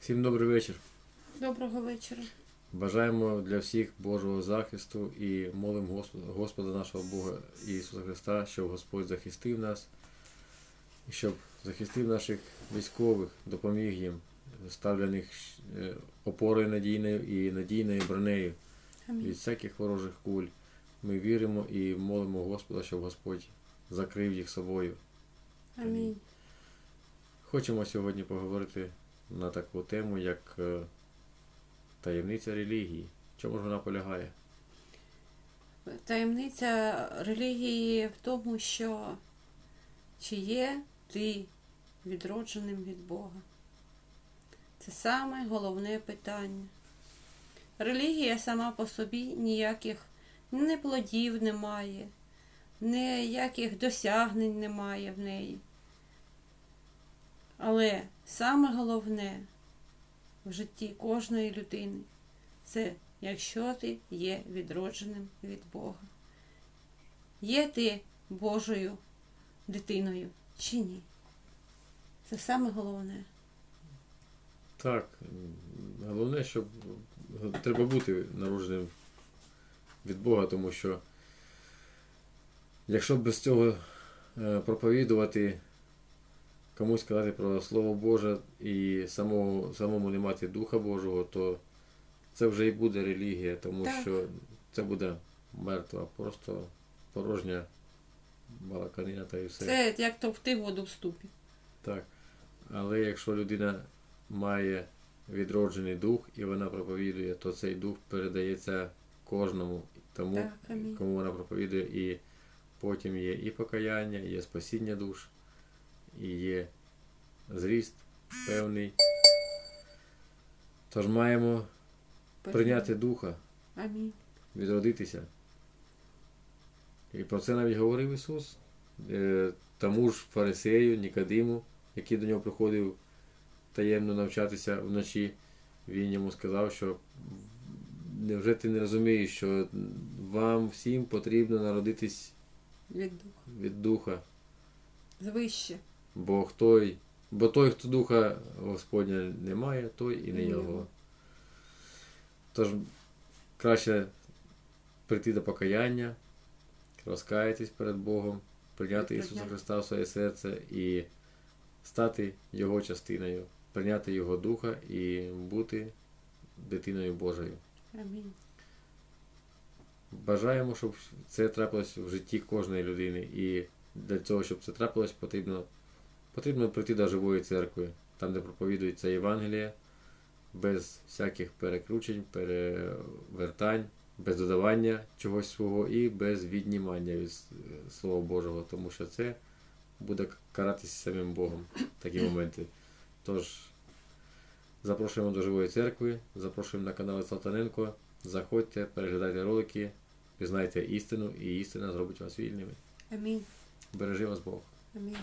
Всім добрий вечір. Доброго вечора. Бажаємо для всіх Божого захисту і молимо Господа, Господа нашого Бога Ісуса Христа, щоб Господь захистив нас і щоб захистив наших військових, допоміг їм, став для них е, опорою надійною і надійною бронею від всяких ворожих куль. Ми віримо і молимо Господа, щоб Господь закрив їх собою. Амінь. Хочемо сьогодні поговорити на таку тему, як е, таємниця релігії. Чому ж вона полягає? Таємниця релігії в тому, що чи є ти відродженим від Бога. Це саме головне питання. Релігія сама по собі ніяких не плодів не має, ніяких досягнень немає в неї. Але саме головне в житті кожної людини це якщо ти є відродженим від Бога. Є ти Божою дитиною чи ні? Це саме головне. Так, головне, щоб треба бути народженим від Бога, тому що якщо без цього е, проповідувати, комусь казати про Слово Боже і самого, самому не мати Духа Божого, то це вже і буде релігія, тому Так. що це буде мертва, просто порожня балаканина та і все. Це як товкти воду в ступі. Так. Але якщо людина має відроджений дух і вона проповідує, то цей дух передається кожному, тому, Так, кому вона проповідує, і потім є і покаяння, є спасіння душ, і є зріст певний. Тож маємо прийняти духа, Амінь. відродитися. І про це навіть говорив Ісус, е, тому ж фарисею, Нікодиму, який до нього приходив таємно навчатися вночі, він йому сказав, що невже ти не розумієш, що вам всім потрібно народитись Від духа. від Духа, Звище. Бо хто, й- бо той, хто Духа Господня не має, той і не його. його. Тож краще прийти до покаяння, розкаятись перед Богом, прийняти Ісуса. Христа в своє серце і стати Його частиною, прийняти Його Духа і бути дитиною Божою. Амінь. Бажаємо, щоб це трапилось в житті кожної людини. І для цього, щоб це трапилось, потрібно, потрібно прийти до живої церкви, там, де проповідується Євангеліє, без всяких перекручень, перевертань, без додавання чогось свого і без віднімання від е, Слова Божого, тому що це буде каратися самим Богом в такі моменти. Тож запрошуємо до живої церкви, запрошуємо на канал Салтаненко. Заходьте, переглядайте ролики, пізнайте істину, і істина зробить вас вільними. Амінь. Бережи вас Бог. Амінь.